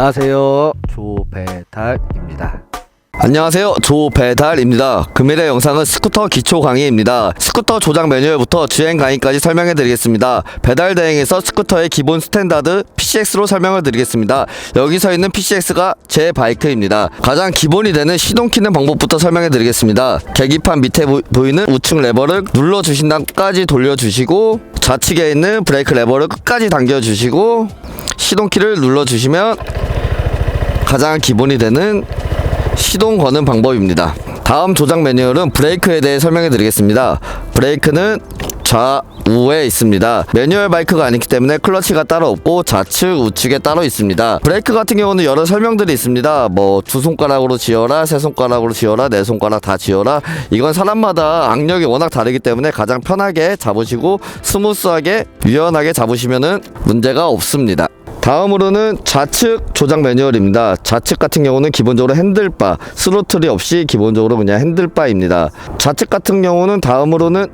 안녕하세요. 조배달입니다. 안녕하세요. 조배달입니다. 금일의 영상은 스쿠터 기초 강의입니다. 스쿠터 조작 매뉴얼부터 주행 강의까지 설명해 드리겠습니다. 배달 대행에서 스쿠터의 기본 스탠다드 PCX로 설명을 드리겠습니다. 여기서 있는 PCX가 제 바이크입니다. 가장 기본이 되는 시동 키는 방법부터 설명해 드리겠습니다. 계기판 밑에 보- 보이는 우측 레버를 눌러 주신 다음까지 돌려 주시고 좌측에 있는 브레이크 레버를 끝까지 당겨 주시고 시동 키를 눌러 주시면 가장 기본이 되는 시동 거는 방법입니다. 다음 조작 매뉴얼은 브레이크에 대해 설명해 드리겠습니다. 브레이크는 좌우에 있습니다. 매뉴얼 바이크가 아니기 때문에 클러치가 따로 없고 좌측, 우측에 따로 있습니다. 브레이크 같은 경우는 여러 설명들이 있습니다. 뭐 두 손가락으로 지어라, 세 손가락으로 지어라, 네 손가락 다 지어라. 이건 사람마다 악력이 워낙 다르기 때문에 가장 편하게 잡으시고 스무스하게 유연하게 잡으시면은 문제가 없습니다. 다음으로는 좌측 조작 매뉴얼입니다. 좌측 같은 경우는 기본적으로 핸들바, 스로틀이 없이 기본적으로 그냥 핸들바입니다. 좌측 같은 경우는 다음으로는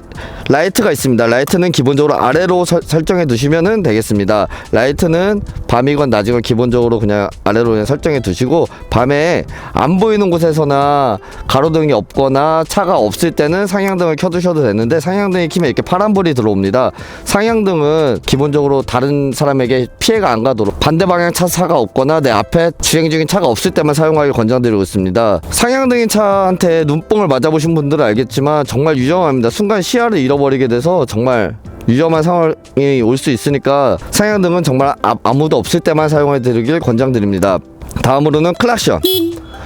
라이트가 있습니다. 라이트는 기본적으로 아래로 설, 설정해 두시면 되겠습니다. 라이트는 밤이건 낮이건 기본적으로 그냥 아래로 그냥 설정해 두시고 밤에 안 보이는 곳에서나 가로등이 없거나 차가 없을 때는 상향등을 켜두셔도 되는데 상향등이 키면 이렇게 파란불이 들어옵니다. 상향등은 기본적으로 다른 사람에게 피해가 안 가도 록 반대 방향 차사가 없거나 내 앞에 주행 중인 차가 없을 때만 사용하길 권장드리고 있습니다. 상향등인 차한테 눈뽕을 맞아보신 분들은 알겠지만 정말 위험합니다. 순간 시야를 잃어버리게 돼서 정말 위험한 상황이 올 수 있으니까 상향등은 정말 아, 아무도 없을 때만 사용해 드리길 권장드립니다. 다음으로는 클락션.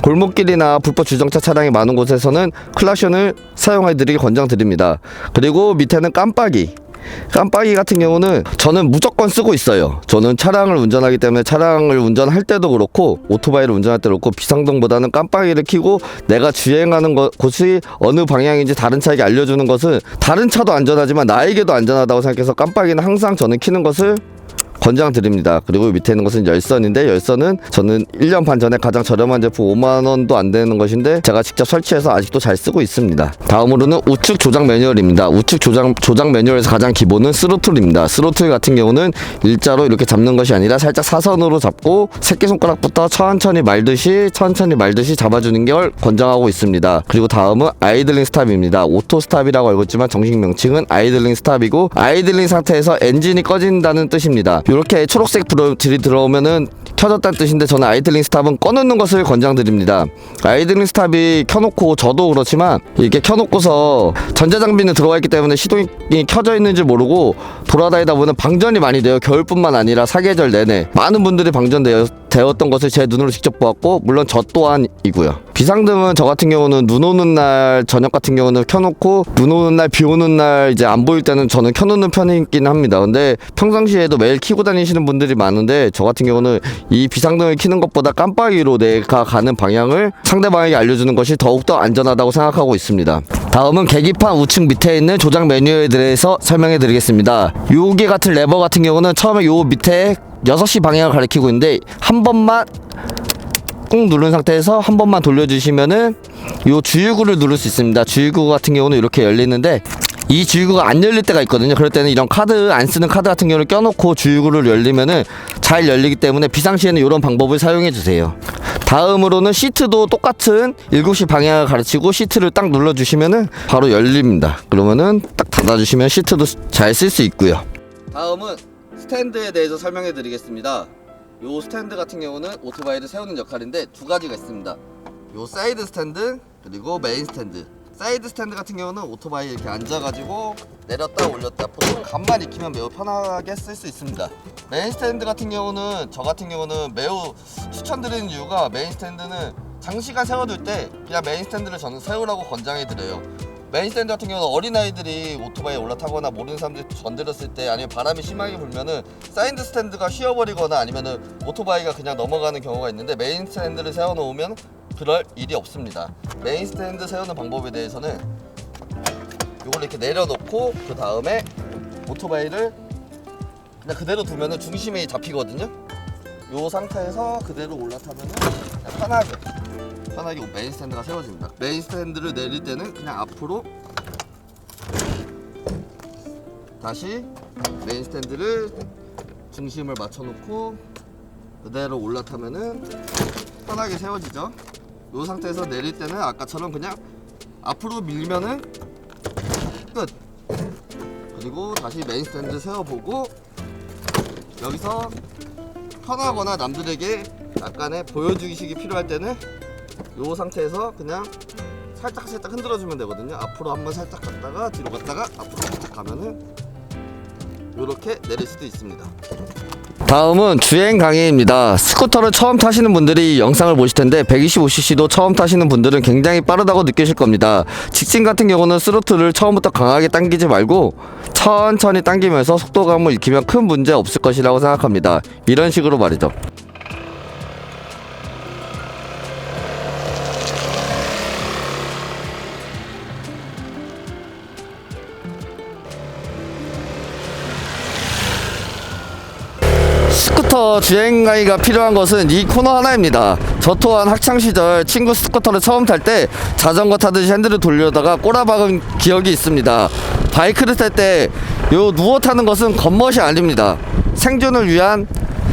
골목길이나 불법 주정차 차량이 많은 곳에서는 클락션을 사용해 드리길 권장드립니다. 그리고 밑에는 깜빡이. 깜빡이 같은 경우는 저는 무조건 쓰고 있어요. 저는 차량을 운전하기 때문에 차량을 운전할 때도 그렇고 오토바이를 운전할 때도 그렇고 비상등보다는 깜빡이를 켜고 내가 주행하는 것, 곳이 어느 방향인지 다른 차에게 알려주는 것은 다른 차도 안전하지만 나에게도 안전하다고 생각해서 깜빡이는 항상 저는 켜는 것을 권장드립니다. 그리고 밑에 있는 것은 열선인데 열선은 저는 1년 반 전에 가장 저렴한 제품 5만 원도 안 되는 것인데 제가 직접 설치해서 아직도 잘 쓰고 있습니다. 다음으로는 우측 조작 매뉴얼입니다. 우측 조작 조작 매뉴얼에서 가장 기본은 스로틀입니다. 스로틀 같은 경우는 일자로 이렇게 잡는 것이 아니라 살짝 사선으로 잡고 새끼 손가락부터 천천히 말듯이 천천히 말듯이 잡아주는 걸 권장하고 있습니다. 그리고 다음은 아이들링 스탑입니다. 오토 스탑이라고 알고 있지만 정식 명칭은 아이들링 스탑이고 아이들링 상태에서 엔진이 꺼진다는 뜻입니다. 이렇게 초록색 불이 들어오면은 켜졌다는 뜻인데 저는 아이들링 스탑은 꺼놓는 것을 권장드립니다. 아이들링 스탑이 켜놓고 저도 그렇지만 이렇게 켜놓고서 전자장비는 들어가 있기 때문에 시동이 켜져 있는지 모르고 돌아다니다 보면 방전이 많이 돼요. 겨울뿐만 아니라 사계절 내내 많은 분들이 방전되어 되었던 것을 제 눈으로 직접 보았고 물론 저 또한이고요. 비상등은 저 같은 경우는 눈 오는 날 저녁 같은 경우는 켜놓고 눈 오는 날 비 오는 날 이제 안 보일 때는 저는 켜놓는 편이긴 합니다. 근데 평상시에도 매일 켜고 다니시는 분들이 많은데 저 같은 경우는 이 비상등을 켜는 것보다 깜빡이로 내가 가는 방향을 상대방에게 알려주는 것이 더욱더 안전하다고 생각하고 있습니다. 다음은 계기판 우측 밑에 있는 조작 매뉴얼에 대해서 설명해 드리겠습니다. 요게 같은 레버 같은 경우는 처음에 요 밑에 6시 방향을 가리키고 있는데 한 번만 꾹 누른 상태에서 한 번만 돌려주시면은 요 주유구를 누를 수 있습니다. 주유구 같은 경우는 이렇게 열리는데 이 주유구가 안 열릴 때가 있거든요. 그럴 때는 이런 카드 안 쓰는 카드 같은 경우를 껴놓고 주유구를 열리면은 잘 열리기 때문에 비상시에는 이런 방법을 사용해 주세요. 다음으로는 시트도 똑같은 7시 방향을 가르치고 시트를 딱 눌러주시면은 바로 열립니다. 그러면은 딱 닫아주시면 시트도 잘 쓸 수 있고요. 다음은 스탠드에 대해서 설명해 드리겠습니다. 요 스탠드 같은 경우는 오토바이를 세우는 역할인데 두 가지가 있습니다. 요 사이드 스탠드 그리고 메인 스탠드. 사이드 스탠드 같은 경우는 오토바이 이렇게 앉아가지고 내렸다 올렸다 보통 간만 익히면 매우 편하게 쓸 수 있습니다. 메인 스탠드 같은 경우는 저 같은 경우는 매우 추천드리는 이유가 메인 스탠드는 장시간 세워둘 때 그냥 메인 스탠드를 저는 세우라고 권장해 드려요. 메인 스탠드 같은 경우는 어린아이들이 오토바이에 올라타거나 모르는 사람들이 건드렸을 때 아니면 바람이 심하게 불면은 사이드 스탠드가 휘어버리거나 아니면은 오토바이가 그냥 넘어가는 경우가 있는데 메인 스탠드를 세워놓으면 그럴 일이 없습니다. 메인 스탠드 세우는 방법에 대해서는 이걸 이렇게 내려놓고 그 다음에 오토바이를 그냥 그대로 두면은 중심이 잡히거든요. 요 상태에서 그대로 올라타면은 편하게 편하게 메인 스탠드가 세워집니다. 메인 스탠드를 내릴 때는 그냥 앞으로 다시 메인 스탠드를 중심을 맞춰놓고 그대로 올라타면은 편하게 세워지죠. 이 상태에서 내릴 때는 아까처럼 그냥 앞으로 밀면은 끝. 그리고 다시 메인 스탠드 세워보고 여기서 편하거나 남들에게 약간의 보여주기식이 필요할 때는 이 상태에서 그냥 살짝 살짝 흔들어 주면 되거든요. 앞으로 한번 살짝 갔다가 뒤로 갔다가 앞으로 살짝 가면은 이렇게 내릴 수도 있습니다. 다음은 주행 강의입니다. 스쿠터를 처음 타시는 분들이 이 영상을 보실 텐데 125cc도 처음 타시는 분들은 굉장히 빠르다고 느끼실 겁니다. 직진 같은 경우는 스로틀을 처음부터 강하게 당기지 말고 천천히 당기면서 속도감을 익히면 큰 문제 없을 것이라고 생각합니다. 이런 식으로 말이죠. 스쿠터 주행 강의가 필요한 것은 이 코너 하나입니다. 저 또한 학창 시절 친구 스쿠터를 처음 탈 때 자전거 타듯이 핸들을 돌려다가 꼬라박은 기억이 있습니다. 바이크를 탈 때 요 누워 타는 것은 겉멋이 아닙니다. 생존을 위한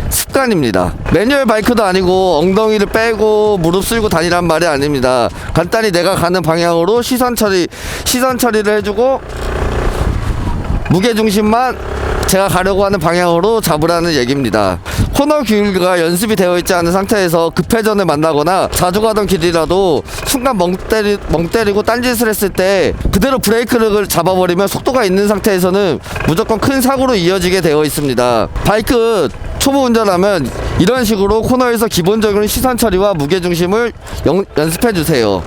습관입니다. 매뉴얼 바이크도 아니고 엉덩이를 빼고 무릎 쓸고 다니란 말이 아닙니다. 간단히 내가 가는 방향으로 시선 처리 시선 처리를 해주고 무게 중심만 제가 가려고 하는 방향으로 잡으라는 얘기입니다. 코너 규율과 연습이 되어 있지 않은 상태에서 급회전을 만나거나 자주 가던 길이라도 순간 멍, 때리, 멍 때리고 딴짓을 했을 때 그대로 브레이크를 잡아버리면 속도가 있는 상태에서는 무조건 큰 사고로 이어지게 되어 있습니다. 바이크 초보 운전하면 이런 식으로 코너에서 기본적인 시선 처리와 무게 중심을 연습해 주세요.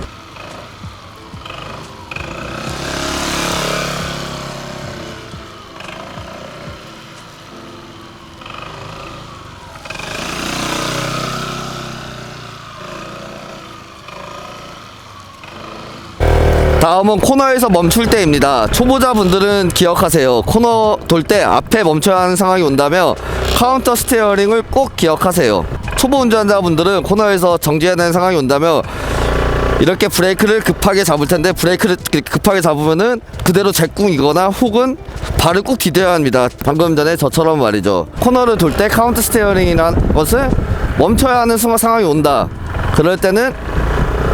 다음은 코너에서 멈출 때입니다. 초보자분들은 기억하세요. 코너 돌 때 앞에 멈춰야 하는 상황이 온다며 카운터 스티어링을 꼭 기억하세요. 초보 운전자분들은 코너에서 정지해야 되는 상황이 온다며 이렇게 브레이크를 급하게 잡을 텐데 브레이크를 급하게 잡으면은 그대로 제꿍이거나 혹은 발을 꼭 디뎌야 합니다. 방금 전에 저처럼 말이죠. 코너를 돌 때 카운터 스티어링이라는 것을 멈춰야 하는 상황- 상황이 온다. 그럴 때는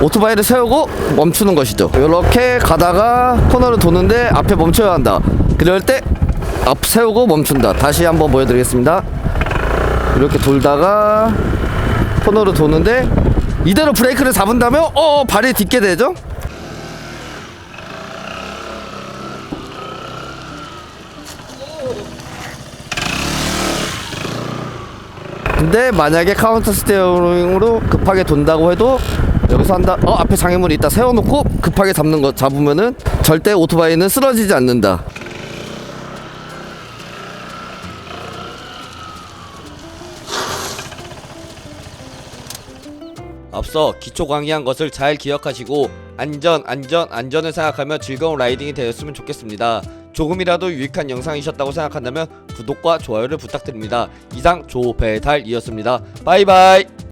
오토바이를 세우고 멈추는 것이죠. 이렇게 가다가 코너를 도는데 앞에 멈춰야 한다. 그럴 때 앞 세우고 멈춘다. 다시 한번 보여드리겠습니다. 이렇게 돌다가 코너를 도는데 이대로 브레이크를 잡은다면 어 발이 딛게 되죠. 근데 만약에 카운터 스테어링으로 급하게 돈다고 해도 여기서 한다 어 앞에 장애물이 있다 세워놓고 급하게 잡는 거 잡으면은 절대 오토바이는 쓰러지지 않는다 앞서 기초 강의한 것을 잘 기억하시고 안전 안전 안전을 생각하며 즐거운 라이딩이 되었으면 좋겠습니다. 조금이라도 유익한 영상이셨다고 생각한다면 구독과 좋아요를 부탁드립니다. 이상 조배달이었습니다. 바이바이